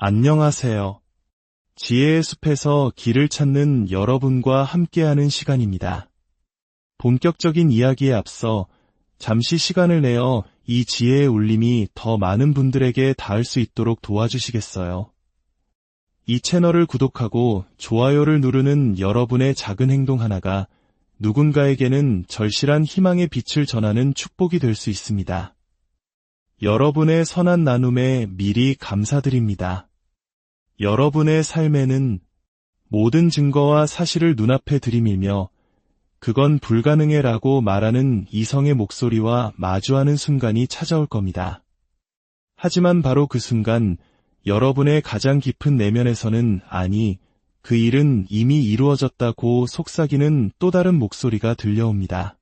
안녕하세요. 지혜의 숲에서 길을 찾는 여러분과 함께하는 시간입니다. 본격적인 이야기에 앞서 잠시 시간을 내어 이 지혜의 울림이 더 많은 분들에게 닿을 수 있도록 도와주시겠어요? 이 채널을 구독하고 좋아요를 누르는 여러분의 작은 행동 하나가 누군가에게는 절실한 희망의 빛을 전하는 축복이 될 수 있습니다. 여러분의 선한 나눔에 미리 감사드립니다. 여러분의 삶에는 모든 증거와 사실을 눈앞에 들이밀며 그건 불가능해 라고 말하는 이성의 목소리와 마주하는 순간이 찾아올 겁니다. 하지만 바로 그 순간 여러분의 가장 깊은 내면에서는 아니, 그 일은 이미 이루어졌다고 속삭이는 또 다른 목소리가 들려옵니다.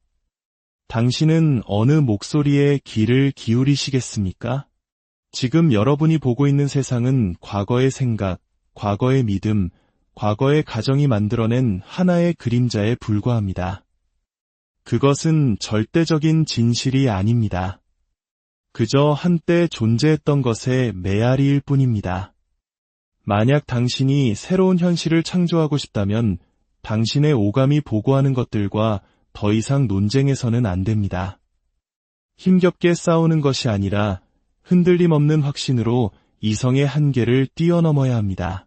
당신은 어느 목소리에 귀를 기울이시겠습니까? 지금 여러분이 보고 있는 세상은 과거의 생각, 과거의 믿음, 과거의 가정이 만들어낸 하나의 그림자에 불과합니다. 그것은 절대적인 진실이 아닙니다. 그저 한때 존재했던 것의 메아리일 뿐입니다. 만약 당신이 새로운 현실을 창조하고 싶다면 당신의 오감이 보고하는 것들과 더 이상 논쟁해서는 안 됩니다. 힘겹게 싸우는 것이 아니라 흔들림 없는 확신으로 이성의 한계를 뛰어넘어야 합니다.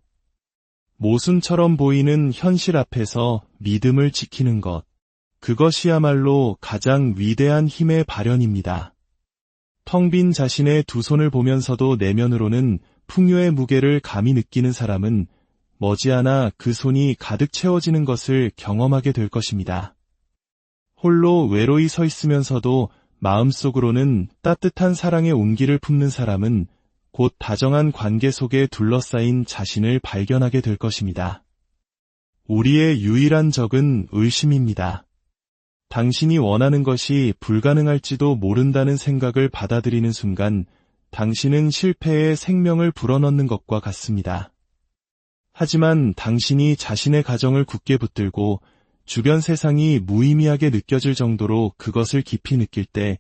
모순처럼 보이는 현실 앞에서 믿음을 지키는 것. 그것이야말로 가장 위대한 힘의 발현입니다. 텅 빈 자신의 두 손을 보면서도 내면으로는 풍요의 무게를 감히 느끼는 사람은 머지않아 그 손이 가득 채워지는 것을 경험하게 될 것입니다. 홀로 외로이 서 있으면서도 마음속으로는 따뜻한 사랑의 온기를 품는 사람은 곧 다정한 관계 속에 둘러싸인 자신을 발견하게 될 것입니다. 우리의 유일한 적은 의심입니다. 당신이 원하는 것이 불가능할지도 모른다는 생각을 받아들이는 순간 당신은 실패에 생명을 불어넣는 것과 같습니다. 하지만 당신이 자신의 가정을 굳게 붙들고 주변 세상이 무의미하게 느껴질 정도로 그것을 깊이 느낄 때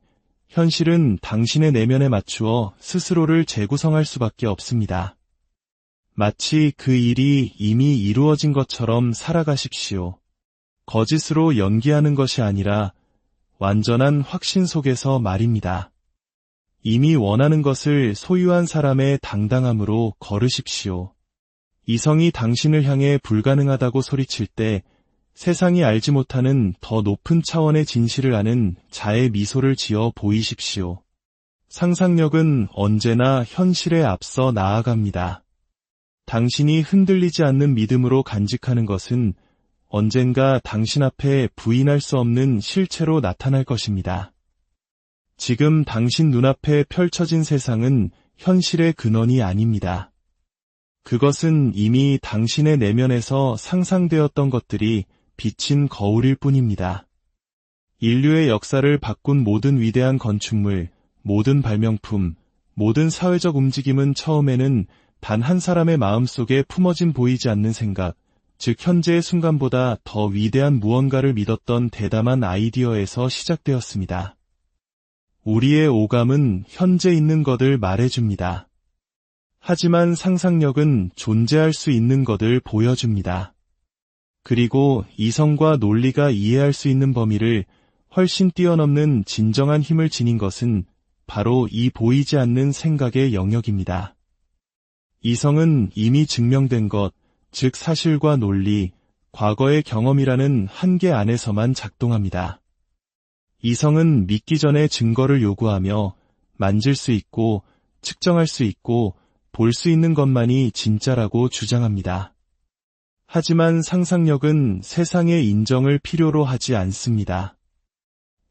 현실은 당신의 내면에 맞추어 스스로를 재구성할 수밖에 없습니다. 마치 그 일이 이미 이루어진 것처럼 살아가십시오. 거짓으로 연기하는 것이 아니라 완전한 확신 속에서 말입니다. 이미 원하는 것을 소유한 사람의 당당함으로 걸으십시오. 이성이 당신을 향해 불가능하다고 소리칠 때 세상이 알지 못하는 더 높은 차원의 진실을 아는 자의 미소를 지어 보이십시오. 상상력은 언제나 현실에 앞서 나아갑니다. 당신이 흔들리지 않는 믿음으로 간직하는 것은 언젠가 당신 앞에 부인할 수 없는 실체로 나타날 것입니다. 지금 당신 눈앞에 펼쳐진 세상은 현실의 근원이 아닙니다. 그것은 이미 당신의 내면에서 상상되었던 것들이 비친 거울일 뿐입니다. 인류의 역사를 바꾼 모든 위대한 건축물, 모든 발명품, 모든 사회적 움직임은 처음에는 단 한 사람의 마음 속에 품어진 보이지 않는 생각, 즉 현재의 순간보다 더 위대한 무언가를 믿었던 대담한 아이디어에서 시작되었습니다. 우리의 오감은 현재 있는 것을 말해줍니다. 하지만 상상력은 존재할 수 있는 것을 보여줍니다. 그리고 이성과 논리가 이해할 수 있는 범위를 훨씬 뛰어넘는 진정한 힘을 지닌 것은 바로 이 보이지 않는 생각의 영역입니다. 이성은 이미 증명된 것, 즉 사실과 논리, 과거의 경험이라는 한계 안에서만 작동합니다. 이성은 믿기 전에 증거를 요구하며 만질 수 있고 측정할 수 있고 볼 수 있는 것만이 진짜라고 주장합니다. 하지만 상상력은 세상의 인정을 필요로 하지 않습니다.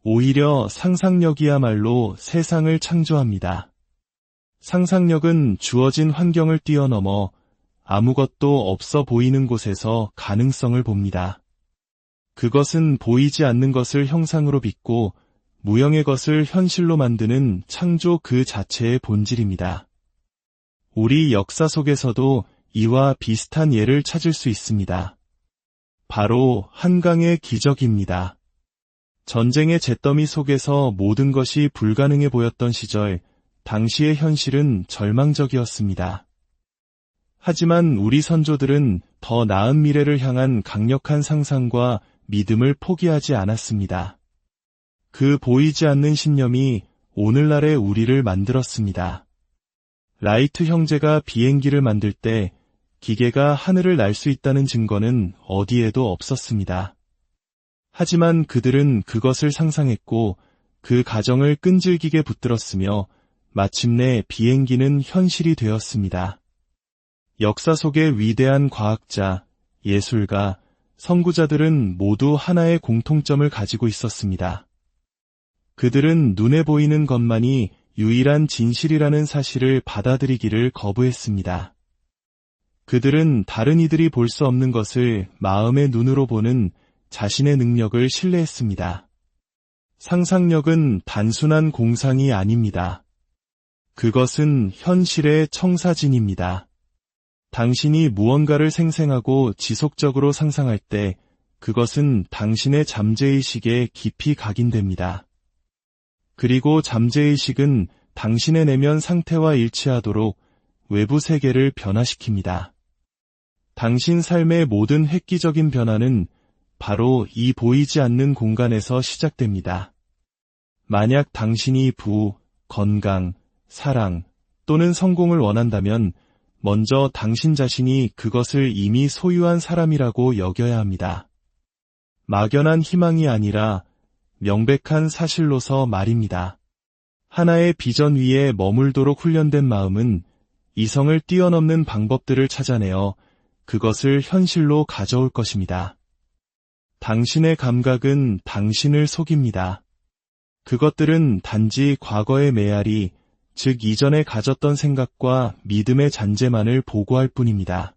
오히려 상상력이야말로 세상을 창조합니다. 상상력은 주어진 환경을 뛰어넘어 아무것도 없어 보이는 곳에서 가능성을 봅니다. 그것은 보이지 않는 것을 형상으로 빚고 무형의 것을 현실로 만드는 창조 그 자체의 본질입니다. 우리 역사 속에서도 이와 비슷한 예를 찾을 수 있습니다. 바로 한강의 기적입니다. 전쟁의 잿더미 속에서 모든 것이 불가능해 보였던 시절, 당시의 현실은 절망적이었습니다. 하지만 우리 선조들은 더 나은 미래를 향한 강력한 상상과 믿음을 포기하지 않았습니다. 그 보이지 않는 신념이 오늘날의 우리를 만들었습니다. 라이트 형제가 비행기를 만들 때 기계가 하늘을 날 수 있다는 증거는 어디에도 없었습니다. 하지만 그들은 그것을 상상했고 그 가정을 끈질기게 붙들었으며 마침내 비행기는 현실이 되었습니다. 역사 속의 위대한 과학자, 예술가, 선구자들은 모두 하나의 공통점을 가지고 있었습니다. 그들은 눈에 보이는 것만이 유일한 진실이라는 사실을 받아들이기를 거부했습니다. 그들은 다른 이들이 볼 수 없는 것을 마음의 눈으로 보는 자신의 능력을 신뢰했습니다. 상상력은 단순한 공상이 아닙니다. 그것은 현실의 청사진입니다. 당신이 무언가를 생생하고 지속적으로 상상할 때 그것은 당신의 잠재의식에 깊이 각인됩니다. 그리고 잠재의식은 당신의 내면 상태와 일치하도록 외부 세계를 변화시킵니다. 당신 삶의 모든 획기적인 변화는 바로 이 보이지 않는 공간에서 시작됩니다. 만약 당신이 부, 건강, 사랑 또는 성공을 원한다면 먼저 당신 자신이 그것을 이미 소유한 사람이라고 여겨야 합니다. 막연한 희망이 아니라 명백한 사실로서 말입니다. 하나의 비전 위에 머물도록 훈련된 마음은 이성을 뛰어넘는 방법들을 찾아내어 그것을 현실로 가져올 것입니다. 당신의 감각은 당신을 속입니다. 그것들은 단지 과거의 메아리, 즉 이전에 가졌던 생각과 믿음의 잔재만을 보고할 뿐입니다.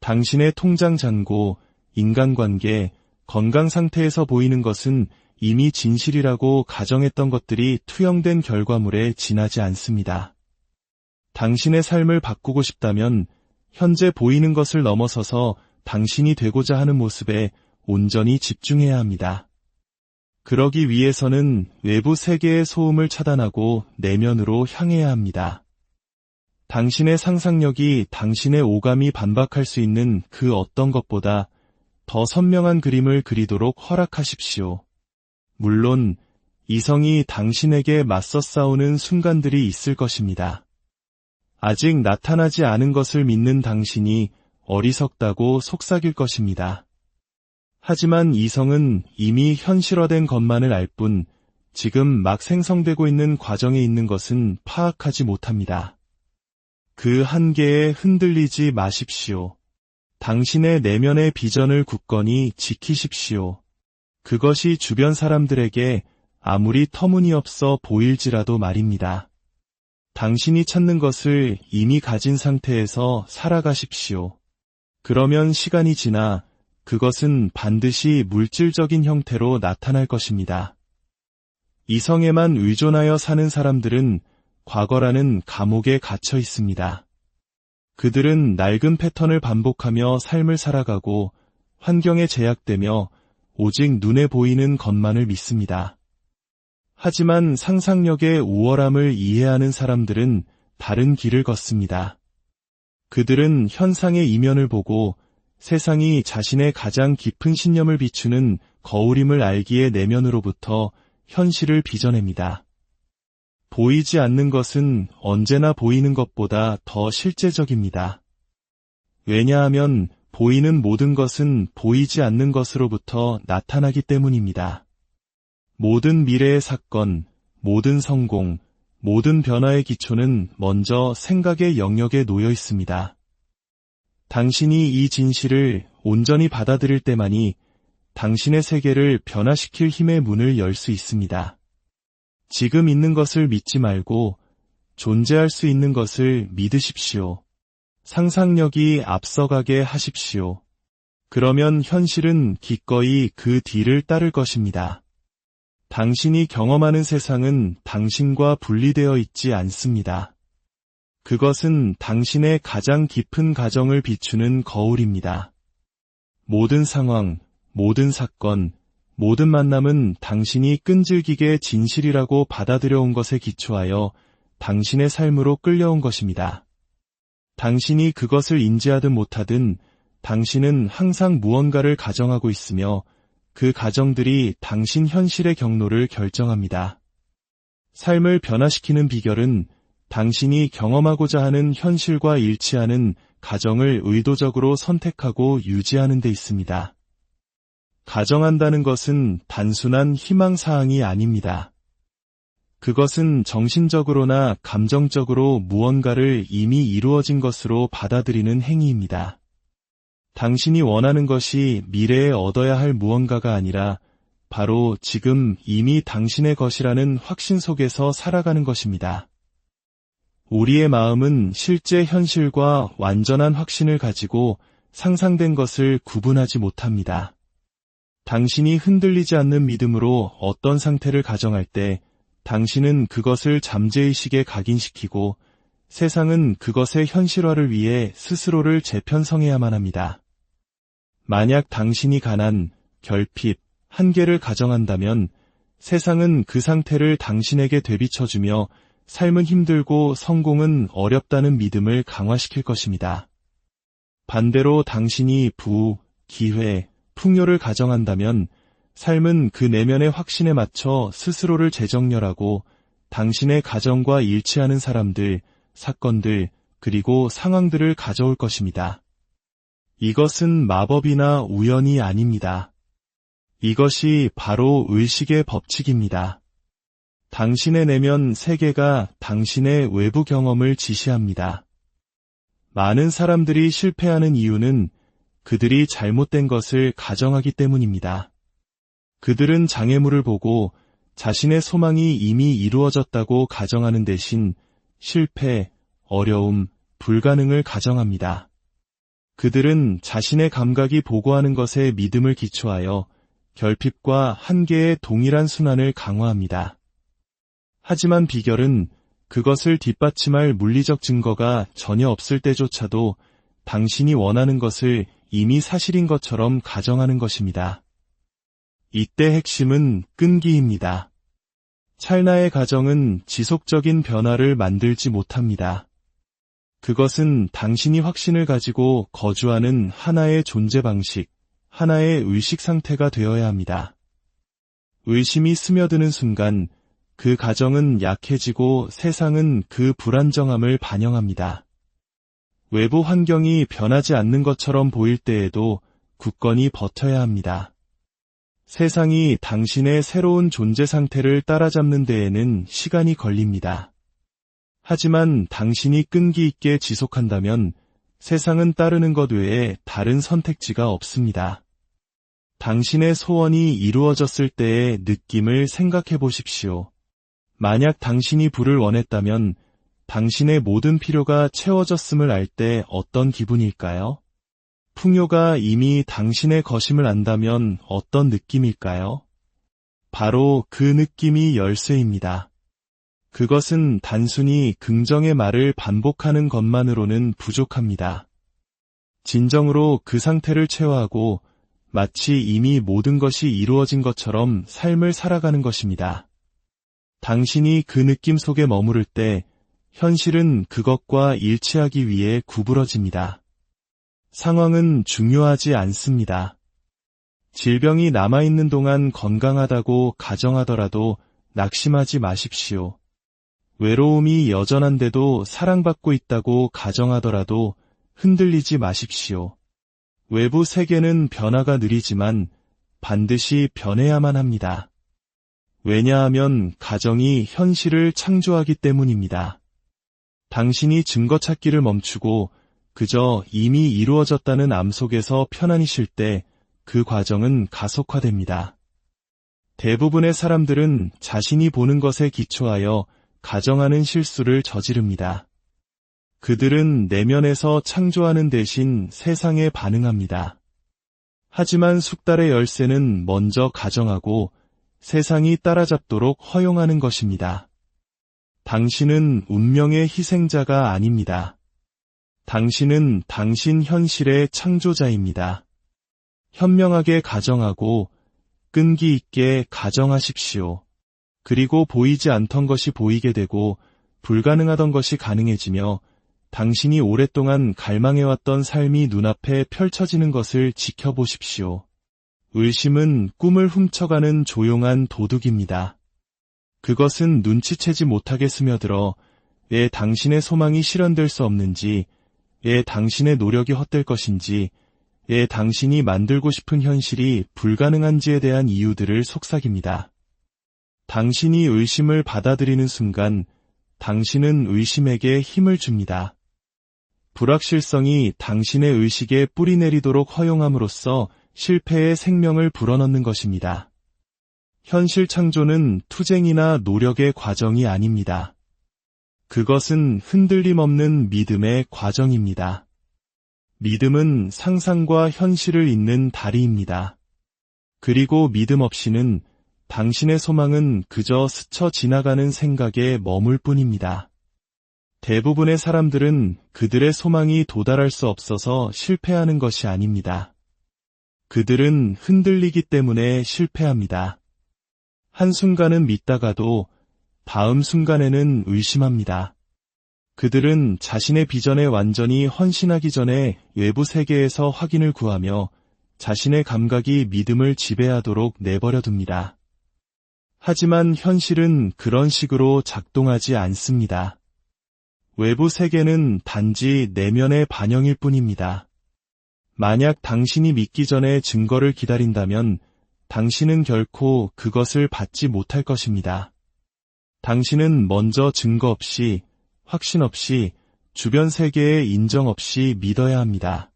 당신의 통장 잔고, 인간관계, 건강 상태에서 보이는 것은 이미 진실이라고 가정했던 것들이 투영된 결과물에 지나지 않습니다. 당신의 삶을 바꾸고 싶다면 현재 보이는 것을 넘어서서 당신이 되고자 하는 모습에 온전히 집중해야 합니다. 그러기 위해서는 외부 세계의 소음을 차단하고 내면으로 향해야 합니다. 당신의 상상력이 당신의 오감이 반박할 수 있는 그 어떤 것보다 더 선명한 그림을 그리도록 허락하십시오. 물론 이성이 당신에게 맞서 싸우는 순간들이 있을 것입니다. 아직 나타나지 않은 것을 믿는 당신이 어리석다고 속삭일 것입니다. 하지만 이성은 이미 현실화된 것만을 알 뿐 지금 막 생성되고 있는 과정에 있는 것은 파악하지 못합니다. 그 한계에 흔들리지 마십시오. 당신의 내면의 비전을 굳건히 지키십시오. 그것이 주변 사람들에게 아무리 터무니없어 보일지라도 말입니다. 당신이 찾는 것을 이미 가진 상태에서 살아가십시오. 그러면 시간이 지나 그것은 반드시 물질적인 형태로 나타날 것입니다. 이성에만 의존하여 사는 사람들은 과거라는 감옥에 갇혀 있습니다. 그들은 낡은 패턴을 반복하며 삶을 살아가고 환경에 제약되며 오직 눈에 보이는 것만을 믿습니다. 하지만 상상력의 우월함을 이해하는 사람들은 다른 길을 걷습니다. 그들은 현상의 이면을 보고 세상이 자신의 가장 깊은 신념을 비추는 거울임을 알기에 내면으로부터 현실을 빚어냅니다. 보이지 않는 것은 언제나 보이는 것보다 더 실제적입니다. 왜냐하면 보이는 모든 것은 보이지 않는 것으로부터 나타나기 때문입니다. 모든 미래의 사건, 모든 성공, 모든 변화의 기초는 먼저 생각의 영역에 놓여 있습니다. 당신이 이 진실을 온전히 받아들일 때만이 당신의 세계를 변화시킬 힘의 문을 열 수 있습니다. 지금 있는 것을 믿지 말고 존재할 수 있는 것을 믿으십시오. 상상력이 앞서가게 하십시오. 그러면 현실은 기꺼이 그 뒤를 따를 것입니다. 당신이 경험하는 세상은 당신과 분리되어 있지 않습니다. 그것은 당신의 가장 깊은 가정을 비추는 거울입니다. 모든 상황, 모든 사건, 모든 만남은 당신이 끈질기게 진실이라고 받아들여온 것에 기초하여 당신의 삶으로 끌려온 것입니다. 당신이 그것을 인지하든 못하든 당신은 항상 무언가를 가정하고 있으며 그 가정들이 당신 현실의 경로를 결정합니다. 삶을 변화시키는 비결은 당신이 경험하고자 하는 현실과 일치하는 가정을 의도적으로 선택하고 유지하는 데 있습니다. 가정한다는 것은 단순한 희망사항이 아닙니다. 그것은 정신적으로나 감정적으로 무언가를 이미 이루어진 것으로 받아들이는 행위입니다. 당신이 원하는 것이 미래에 얻어야 할 무언가가 아니라 바로 지금 이미 당신의 것이라는 확신 속에서 살아가는 것입니다. 우리의 마음은 실제 현실과 완전한 확신을 가지고 상상된 것을 구분하지 못합니다. 당신이 흔들리지 않는 믿음으로 어떤 상태를 가정할 때 당신은 그것을 잠재의식에 각인시키고 세상은 그것의 현실화를 위해 스스로를 재편성해야만 합니다. 만약 당신이 가난, 결핍, 한계를 가정한다면 세상은 그 상태를 당신에게 되비쳐주며 삶은 힘들고 성공은 어렵다는 믿음을 강화시킬 것입니다. 반대로 당신이 부, 기회, 풍요를 가정한다면 삶은 그 내면의 확신에 맞춰 스스로를 재정렬하고 당신의 가정과 일치하는 사람들, 사건들, 그리고 상황들을 가져올 것입니다. 이것은 마법이나 우연이 아닙니다. 이것이 바로 의식의 법칙입니다. 당신의 내면 세계가 당신의 외부 경험을 지시합니다. 많은 사람들이 실패하는 이유는 그들이 잘못된 것을 가정하기 때문입니다. 그들은 장애물을 보고 자신의 소망이 이미 이루어졌다고 가정하는 대신 실패, 어려움, 불가능을 가정합니다. 그들은 자신의 감각이 보고하는 것에 믿음을 기초하여 결핍과 한계의 동일한 순환을 강화합니다. 하지만 비결은 그것을 뒷받침할 물리적 증거가 전혀 없을 때조차도 당신이 원하는 것을 이미 사실인 것처럼 가정하는 것입니다. 이때 핵심은 끈기입니다. 찰나의 가정은 지속적인 변화를 만들지 못합니다. 그것은 당신이 확신을 가지고 거주하는 하나의 존재 방식, 하나의 의식 상태가 되어야 합니다. 의심이 스며드는 순간 그 가정은 약해지고 세상은 그 불안정함을 반영합니다. 외부 환경이 변하지 않는 것처럼 보일 때에도 굳건히 버텨야 합니다. 세상이 당신의 새로운 존재 상태를 따라잡는 데에는 시간이 걸립니다. 하지만 당신이 끈기 있게 지속한다면 세상은 따르는 것 외에 다른 선택지가 없습니다. 당신의 소원이 이루어졌을 때의 느낌을 생각해 보십시오. 만약 당신이 불을 원했다면 당신의 모든 필요가 채워졌음을 알 때 어떤 기분일까요? 풍요가 이미 당신의 것임을 안다면 어떤 느낌일까요? 바로 그 느낌이 열쇠입니다. 그것은 단순히 긍정의 말을 반복하는 것만으로는 부족합니다. 진정으로 그 상태를 체화하고 마치 이미 모든 것이 이루어진 것처럼 삶을 살아가는 것입니다. 당신이 그 느낌 속에 머무를 때 현실은 그것과 일치하기 위해 구부러집니다. 상황은 중요하지 않습니다. 질병이 남아있는 동안 건강하다고 가정하더라도 낙심하지 마십시오. 외로움이 여전한데도 사랑받고 있다고 가정하더라도 흔들리지 마십시오. 외부 세계는 변화가 느리지만 반드시 변해야만 합니다. 왜냐하면 가정이 현실을 창조하기 때문입니다. 당신이 증거 찾기를 멈추고 그저 이미 이루어졌다는 암 속에서 편안히 쉴 때 그 과정은 가속화됩니다. 대부분의 사람들은 자신이 보는 것에 기초하여 가정하는 실수를 저지릅니다. 그들은 내면에서 창조하는 대신 세상에 반응합니다. 하지만 숙달의 열쇠는 먼저 가정하고 세상이 따라잡도록 허용하는 것입니다. 당신은 운명의 희생자가 아닙니다. 당신은 당신 현실의 창조자입니다. 현명하게 가정하고 끈기 있게 가정하십시오. 그리고 보이지 않던 것이 보이게 되고 불가능하던 것이 가능해지며 당신이 오랫동안 갈망해왔던 삶이 눈앞에 펼쳐지는 것을 지켜보십시오. 의심은 꿈을 훔쳐가는 조용한 도둑입니다. 그것은 눈치채지 못하게 스며들어 왜 당신의 소망이 실현될 수 없는지, 왜 당신의 노력이 헛될 것인지, 왜 당신이 만들고 싶은 현실이 불가능한지에 대한 이유들을 속삭입니다. 당신이 의심을 받아들이는 순간 당신은 의심에게 힘을 줍니다. 불확실성이 당신의 의식에 뿌리 내리도록 허용함으로써 실패의 생명을 불어넣는 것입니다. 현실 창조는 투쟁이나 노력의 과정이 아닙니다. 그것은 흔들림 없는 믿음의 과정입니다. 믿음은 상상과 현실을 잇는 다리입니다. 그리고 믿음 없이는 당신의 소망은 그저 스쳐 지나가는 생각에 머물 뿐입니다. 대부분의 사람들은 그들의 소망이 도달할 수 없어서 실패하는 것이 아닙니다. 그들은 흔들리기 때문에 실패합니다. 한순간은 믿다가도 다음 순간에는 의심합니다. 그들은 자신의 비전에 완전히 헌신하기 전에 외부 세계에서 확인을 구하며 자신의 감각이 믿음을 지배하도록 내버려 둡니다. 하지만 현실은 그런 식으로 작동하지 않습니다. 외부 세계는 단지 내면의 반영일 뿐입니다. 만약 당신이 믿기 전에 증거를 기다린다면 당신은 결코 그것을 받지 못할 것입니다. 당신은 먼저 증거 없이, 확신 없이, 주변 세계의 인정 없이 믿어야 합니다.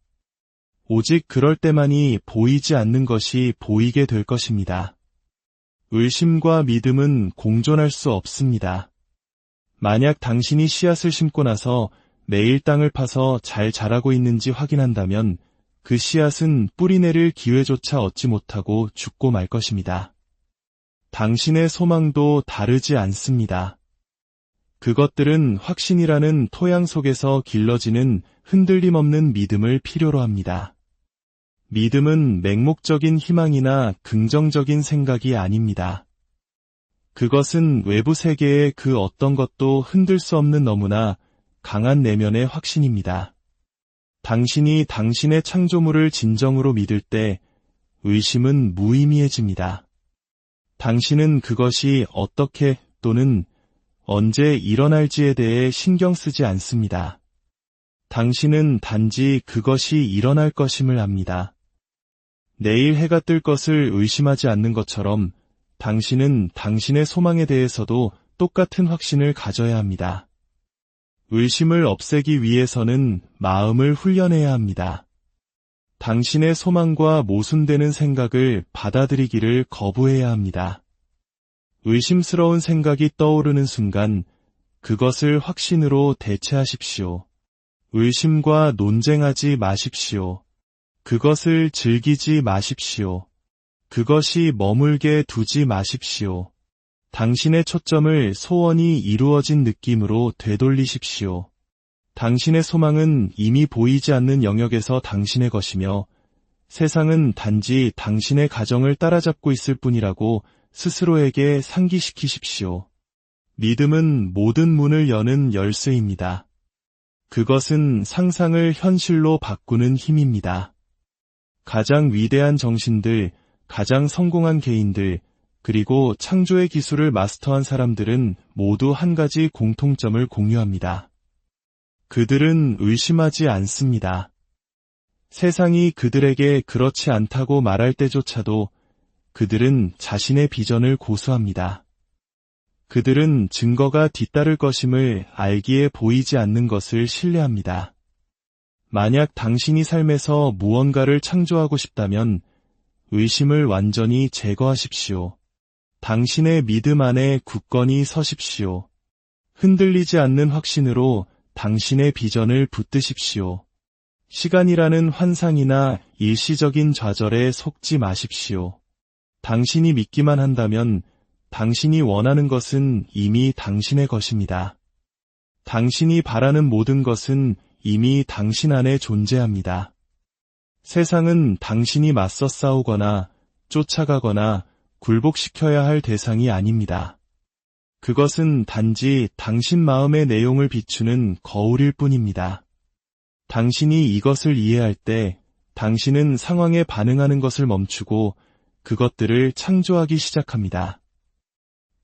오직 그럴 때만이 보이지 않는 것이 보이게 될 것입니다. 의심과 믿음은 공존할 수 없습니다. 만약 당신이 씨앗을 심고 나서 매일 땅을 파서 잘 자라고 있는지 확인한다면 그 씨앗은 뿌리 내릴 기회조차 얻지 못하고 죽고 말 것입니다. 당신의 소망도 다르지 않습니다. 그것들은 확신이라는 토양 속에서 길러지는 흔들림 없는 믿음을 필요로 합니다. 믿음은 맹목적인 희망이나 긍정적인 생각이 아닙니다. 그것은 외부 세계의 그 어떤 것도 흔들 수 없는 너무나 강한 내면의 확신입니다. 당신이 당신의 창조물을 진정으로 믿을 때 의심은 무의미해집니다. 당신은 그것이 어떻게 또는 언제 일어날지에 대해 신경 쓰지 않습니다. 당신은 단지 그것이 일어날 것임을 압니다. 내일 해가 뜰 것을 의심하지 않는 것처럼 당신은 당신의 소망에 대해서도 똑같은 확신을 가져야 합니다. 의심을 없애기 위해서는 마음을 훈련해야 합니다. 당신의 소망과 모순되는 생각을 받아들이기를 거부해야 합니다. 의심스러운 생각이 떠오르는 순간 그것을 확신으로 대체하십시오. 의심과 논쟁하지 마십시오. 그것을 즐기지 마십시오. 그것이 머물게 두지 마십시오. 당신의 초점을 소원이 이루어진 느낌으로 되돌리십시오. 당신의 소망은 이미 보이지 않는 영역에서 당신의 것이며 세상은 단지 당신의 가정을 따라잡고 있을 뿐이라고 스스로에게 상기시키십시오. 믿음은 모든 문을 여는 열쇠입니다. 그것은 상상을 현실로 바꾸는 힘입니다. 가장 위대한 정신들, 가장 성공한 개인들, 그리고 창조의 기술을 마스터한 사람들은 모두 한 가지 공통점을 공유합니다. 그들은 의심하지 않습니다. 세상이 그들에게 그렇지 않다고 말할 때조차도 그들은 자신의 비전을 고수합니다. 그들은 증거가 뒤따를 것임을 알기에 보이지 않는 것을 신뢰합니다. 만약 당신이 삶에서 무언가를 창조하고 싶다면 의심을 완전히 제거하십시오. 당신의 믿음 안에 굳건히 서십시오. 흔들리지 않는 확신으로 당신의 비전을 붙드십시오. 시간이라는 환상이나 일시적인 좌절에 속지 마십시오. 당신이 믿기만 한다면 당신이 원하는 것은 이미 당신의 것입니다. 당신이 바라는 모든 것은 이미 당신 안에 존재합니다. 세상은 당신이 맞서 싸우거나 쫓아가거나 굴복시켜야 할 대상이 아닙니다. 그것은 단지 당신 마음의 내용을 비추는 거울일 뿐입니다. 당신이 이것을 이해할 때 당신은 상황에 반응하는 것을 멈추고 그것들을 창조하기 시작합니다.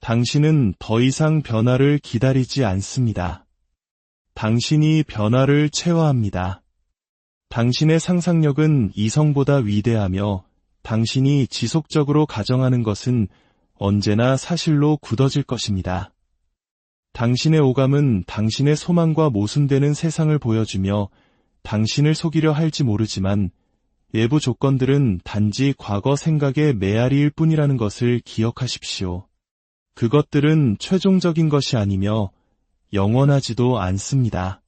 당신은 더 이상 변화를 기다리지 않습니다. 당신이 변화를 체화합니다. 당신의 상상력은 이성보다 위대하며 당신이 지속적으로 가정하는 것은 언제나 사실로 굳어질 것입니다. 당신의 오감은 당신의 소망과 모순되는 세상을 보여주며 당신을 속이려 할지 모르지만 외부 조건들은 단지 과거 생각의 메아리일 뿐이라는 것을 기억하십시오. 그것들은 최종적인 것이 아니며 영원하지도 않습니다.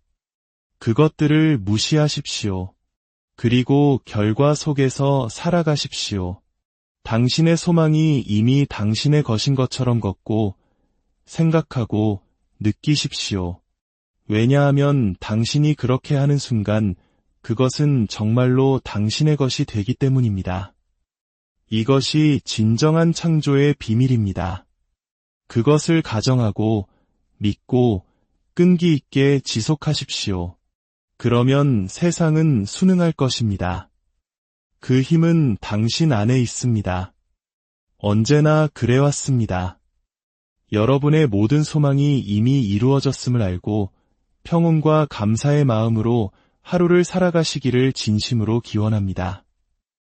그것들을 무시하십시오. 그리고 결과 속에서 살아가십시오. 당신의 소망이 이미 당신의 것인 것처럼 걷고 생각하고 느끼십시오. 왜냐하면 당신이 그렇게 하는 순간 그것은 정말로 당신의 것이 되기 때문입니다. 이것이 진정한 창조의 비밀입니다. 그것을 가정하고 믿고 끈기 있게 지속하십시오. 그러면 세상은 순응할 것입니다. 그 힘은 당신 안에 있습니다. 언제나 그래왔습니다. 여러분의 모든 소망이 이미 이루어졌음을 알고 평온과 감사의 마음으로 하루를 살아가시기를 진심으로 기원합니다.